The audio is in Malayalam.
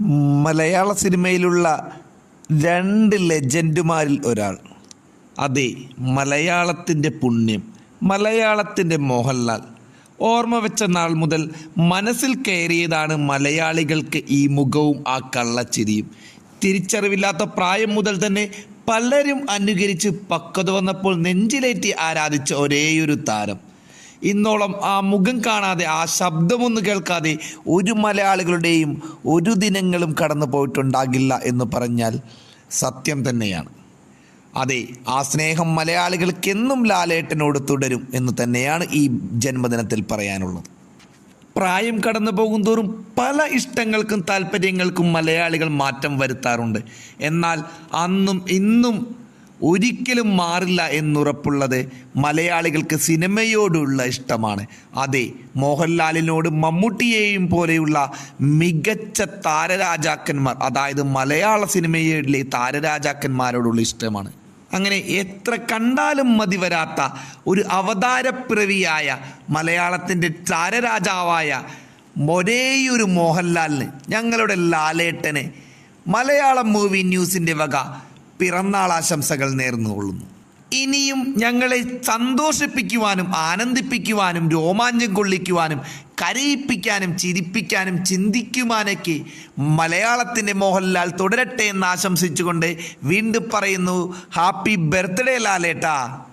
മലയാള സിനിമയിലുള്ള രണ്ട് ലെജൻഡുമാരിൽ ഒരാൾ. അതെ മലയാളത്തിന്റെ പുണ്യം മലയാളത്തിന്റെ മോഹൻലാൽ. ഓർമ്മ വെച്ച നാൾ മുതൽ മനസ്സിൽ കയറിയതാണ് മലയാളികൾക്ക് ഈ മുഖവും ആ കള്ളച്ചിരിയും. തിരിച്ചറിവില്ലാത്ത പ്രായം മുതൽ തന്നെ പലരും അനുകരിച്ച് പക്വത വന്നപ്പോൾ നെഞ്ചിലേറ്റി ആരാധിച്ച ഒരേയൊരു താരം. ഇന്നോളം ആ മുഖം കാണാതെ ആ ശബ്ദമൊന്നും കേൾക്കാതെ ഒരു മലയാളികളുടെയും ഒരു ദിനങ്ങളും കടന്നു പോയിട്ടുണ്ടാകില്ല എന്ന് പറഞ്ഞാൽ സത്യം തന്നെയാണ്. അതെ ആ സ്നേഹം മലയാളികൾക്കെന്നും ലാലേട്ടനോട് തുടരും എന്ന് തന്നെയാണ് ഈ ജന്മദിനത്തിൽ പറയാനുള്ളത്. പ്രായം കടന്നു പോകും തോറും പല ഇഷ്ടങ്ങൾക്കും താല്പര്യങ്ങൾക്കും മലയാളികൾ മാറ്റം വരുത്താറുണ്ട്. എന്നാൽ അന്നും ഇന്നും ഒരിക്കലും മാറില്ല എന്നുറപ്പുള്ളത് മലയാളികൾക്ക് സിനിമയോടുള്ള ഇഷ്ടമാണ്. അതെ മോഹൻലാലിനോട് മമ്മൂട്ടിയെയും പോലെയുള്ള മികച്ച താരരാജാക്കന്മാർ അതായത് മലയാള സിനിമയിലെ താരരാജാക്കന്മാരോടുള്ള ഇഷ്ടമാണ്. അങ്ങനെ എത്ര കണ്ടാലും മതി വരാത്ത ഒരു അവതാരപ്രവിയായ മലയാളത്തിന്റെ താരരാജാവായ ഒരേയൊരു മോഹൻലാലിന് ഞങ്ങളുടെ ലാലേട്ടനെ മലയാളം മൂവി ന്യൂസിന്റെ വക പിറന്നാൾ ആശംസകൾ നേർന്നുകൊള്ളുന്നു. ഇനിയും ഞങ്ങളെ സന്തോഷിപ്പിക്കുവാനും ആനന്ദിപ്പിക്കുവാനും രോമാഞ്ചം കൊള്ളിക്കുവാനും കരയിപ്പിക്കാനും ചിരിപ്പിക്കാനും ചിന്തിക്കുവാനൊക്കെ മലയാളത്തിന്റെ മോഹൻലാൽ തുടരട്ടെ എന്ന് ആശംസിച്ചുകൊണ്ട് വീണ്ടും പറയുന്നു ഹാപ്പി ബർത്ത്ഡേ ലാലേട്ടാ.